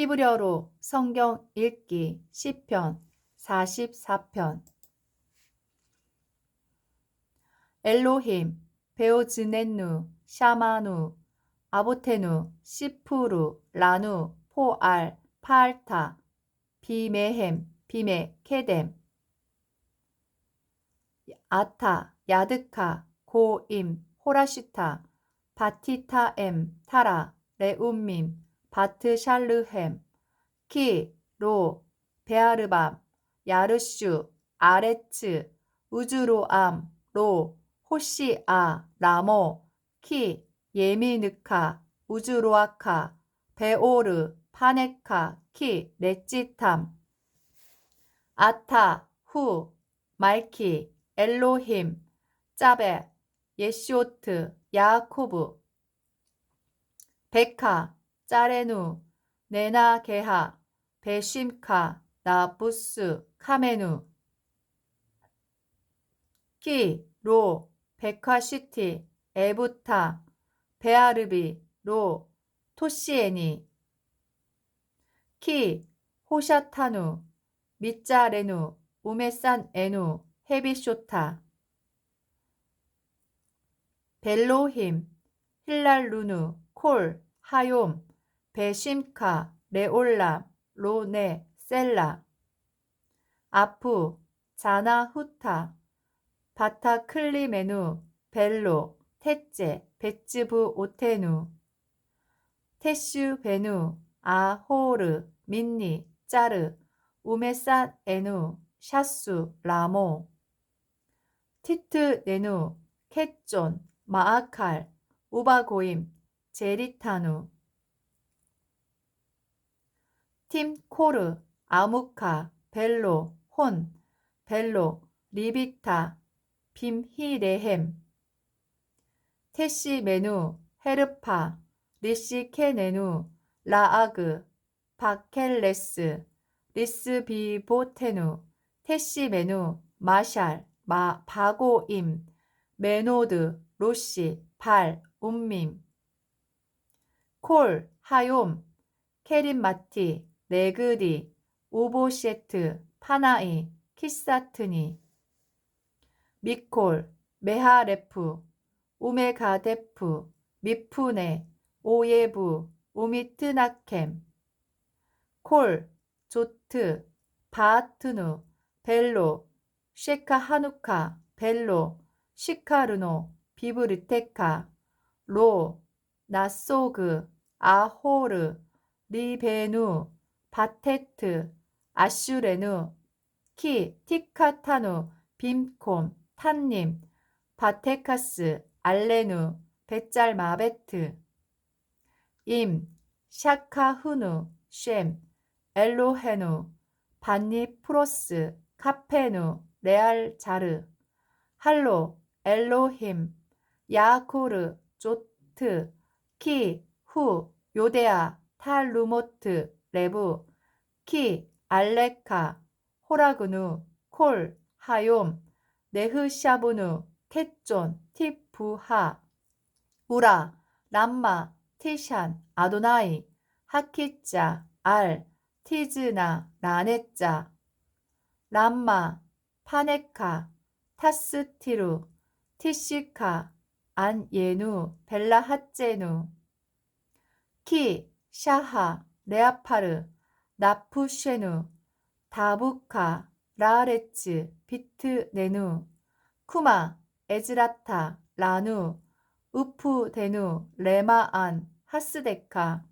히브리어로 성경 읽기 시편 44편. 엘로힘 베오즈넨누 샤마누 아보테누 시푸루 라누 포알 파알타 비메헴 비메 케뎀. 아타 야드카 고임 호라시타 바티타엠 타라 레움밈 바트 샬르햄 키, 로, 베아르밤, 야르슈, 아레츠, 우주로암, 로, 호시아, 라모, 키, 예미느카, 우주로아카, 베오르, 파네카, 키, 레찌탐, 아타, 후, 말키, 엘로힘, 짜베, 예시오트, 야코브, 베카, 짜레누, 네나 게하, 베심카, 나부스, 카메누, 키, 로, 베카시티, 에부타, 베아르비, 로, 토시에니, 키, 호샤타누, 미짜레누, 우메산 에누, 헤비쇼타, 벨로힘, 힐랄루누, 콜, 하욤, 베심카, 레올람, 로네, 셀라, 아프, 자나 후타, 바타 클리메누, 벨로, 테째, 베츠부 오테누, 테슈 베누, 아호르, 민니, 짜르, 우메산 에누, 샤수, 라모, 티트 네누, 켓존, 마아칼, 우바고임, 제리타누, 팀 코르, 아무카, 벨로, 혼, 벨로, 리비타, 빔히레헴, 테시 메누, 헤르파, 리시케네누, 라아그, 바켈레스, 리스비보테누, 테시 메누, 마샬, 마, 바고임, 메노드, 로시, 발, 움밈, 콜, 하욤, 케린마티, 네그디, 우보셰트, 파나이, 키사트니, 미콜, 메하레프, 우메가데프, 미푸네, 오예부, 우미트나켐, 콜, 조트, 바아트누, 벨로, 쉐카하누카, 벨로, 시카르노, 비브르테카, 로, 나소그, 아호르, 리베누, 바테트, 아슈레누, 키, 티카타누, 빔콤, 탄님, 바테카스, 알레누, 베짤 마베트, 임, 샤카후누, 쉔, 엘로헤누, 반니 프로스, 카페누, 레알 자르, 할로, 엘로힘, 야코르, 조트, 키, 후, 요데아, 탈루모트, 레부, 키, 알레카, 호라그누, 콜, 하욤, 네흐샤브누, 켓존, 티부하, 우라, 람마, 티샨, 아도나이, 하키짜, 알, 티즈나, 라네짜, 람마, 파네카, 타스티루, 티시카, 안예누, 벨라하제누, 키, 샤하, 레아파르, 나푸쉐누, 다부카, 라레츠, 비트네누, 쿠마, 에즈라타, 라누, 우프데누, 레마안, 하스데카,